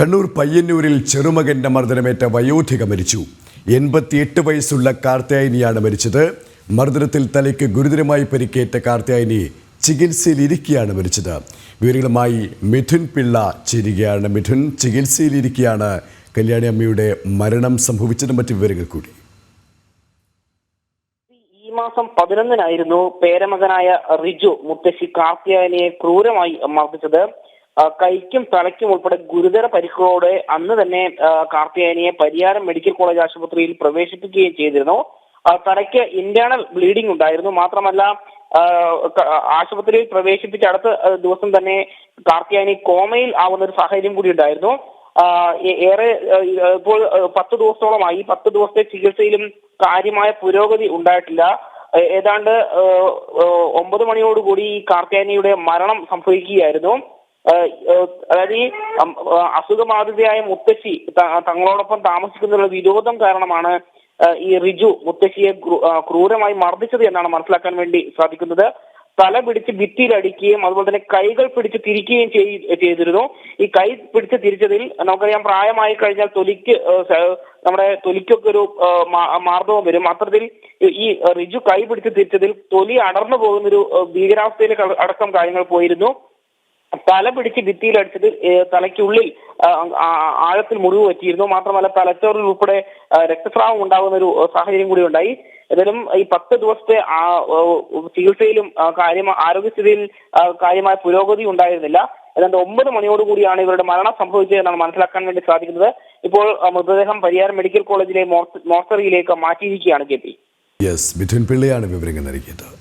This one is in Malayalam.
കണ്ണൂർ പയ്യന്നൂരിൽ ചെറുമകന്റെ മർദ്ദനമേറ്റ വയോധിക മരിച്ചു. എൺപത്തിയെട്ട് വയസ്സുള്ള കാർത്തിയായനിയാണ് മരിച്ചത്. മർദ്ദനത്തിൽ തലയ്ക്ക് ഗുരുതരമായി പരിക്കേറ്റ കാർത്തിയായനി ചികിത്സയിലിരിക്കുകയാണ് മരിച്ചത്. വിവരങ്ങളുമായി മിഥുൻ പിള്ള ചേരുകയാണ്. മിഥുൻ ചികിത്സയിലിരിക്കുകയാണ് കല്യാണി അമ്മയുടെ മരണം സംഭവിച്ചത് മറ്റു വിവരങ്ങൾ കൂടി. ഈ മാസം പതിനൊന്നിനായിരുന്നു പേരമകനായ റിജു മുത്തശ്ശി കാർത്തിയായനിയെ ക്രൂരമായി മർദ്ദിച്ചത്. കൈക്കും തലയ്ക്കും ഉൾപ്പെടെ ഗുരുതര പരിക്കുകളോടെ അന്ന് തന്നെ കാർത്തിയാനിയെ പരിയാരം മെഡിക്കൽ കോളേജ് ആശുപത്രിയിൽ പ്രവേശിപ്പിക്കുകയും ചെയ്തിരുന്നു. തലയ്ക്ക് ഇന്റേണൽ ബ്ലീഡിംഗ് ഉണ്ടായിരുന്നു. മാത്രമല്ല ആശുപത്രിയിൽ പ്രവേശിപ്പിച്ച അടുത്ത ദിവസം തന്നെ കാർത്തിയാനി കോമയിൽ ആവുന്ന ഒരു സാഹചര്യം കൂടി ഉണ്ടായിരുന്നു. ഏറെ ഇപ്പോൾ പത്ത് ദിവസത്തോളമായി പത്ത് ദിവസത്തെ ചികിത്സയിലും കാര്യമായ പുരോഗതി ഉണ്ടായിട്ടില്ല. ഏതാണ്ട് ഒമ്പത് മണിയോടുകൂടി കാർത്തിയാനിയുടെ മരണം സംഭവിക്കുകയായിരുന്നു. അതായത് ഈ അസുഖബാധിതയായ മുത്തശ്ശി തങ്ങളോടൊപ്പം താമസിക്കുന്നതിനുള്ള വിരോധം കാരണമാണ് ഈ റിജു മുത്തശ്ശിയെ ക്രൂരമായി മർദ്ദിച്ചത് എന്നാണ് മനസ്സിലാക്കാൻ വേണ്ടി സാധിക്കുന്നത്. തല പിടിച്ച് ഭിത്തിയിൽ അടിക്കുകയും അതുപോലെ തന്നെ കൈകൾ പിടിച്ച് തിരിക്കുകയും ചെയ്തിരുന്നു. ഈ കൈ പിടിച്ച് തിരിച്ചതിൽ നമുക്കറിയാം പ്രായമായി കഴിഞ്ഞാൽ തൊലിക്ക് നമ്മുടെ തൊലിക്കൊക്കെ ഒരു മാർദ്ദവം വരും. അത്തരത്തിൽ ഈ റിജു കൈ പിടിച്ച് തിരിച്ചതിൽ തൊലി അടർന്നു പോകുന്നൊരു ഭീകരാവസ്ഥയിലേക്ക് അടക്കം കാര്യങ്ങൾ പോയിരുന്നു. തല പിടിച്ച് ഭിത്തിയിലടിച്ചത് തലയ്ക്കുള്ളിൽ ആഴത്തിൽ മുറിവ് പറ്റിയിരുന്നു. മാത്രമല്ല തലച്ചോറിൽ ഉൾപ്പെടെ രക്തസ്രാവം ഉണ്ടാകുന്ന ഒരു സാഹചര്യം കൂടി ഉണ്ടായി. ഏതായാലും ഈ പത്ത് ദിവസത്തെ ചികിത്സയിലും ആ, കാര്യമായ ആരോഗ്യസ്ഥിതിയിൽ കാര്യമായ പുരോഗതി ഉണ്ടായിരുന്നില്ല. ഏതാണ്ട് ഒമ്പത് മണിയോടുകൂടിയാണ് ഇവരുടെ മരണം സംഭവിച്ചതെന്നാണ് മനസ്സിലാക്കാൻ വേണ്ടി സാധിക്കുന്നത്. ഇപ്പോൾ മൃതദേഹം പരിയാരം മെഡിക്കൽ കോളേജിലെ മോർച്ച- മോർച്ചറിയിലേക്ക് മാറ്റിയിരിക്കുകയാണ് കെ പി. യെസ് മിഥുൻ പിള്ളയാണ് വിവരങ്ങൾ നൽകിയത്.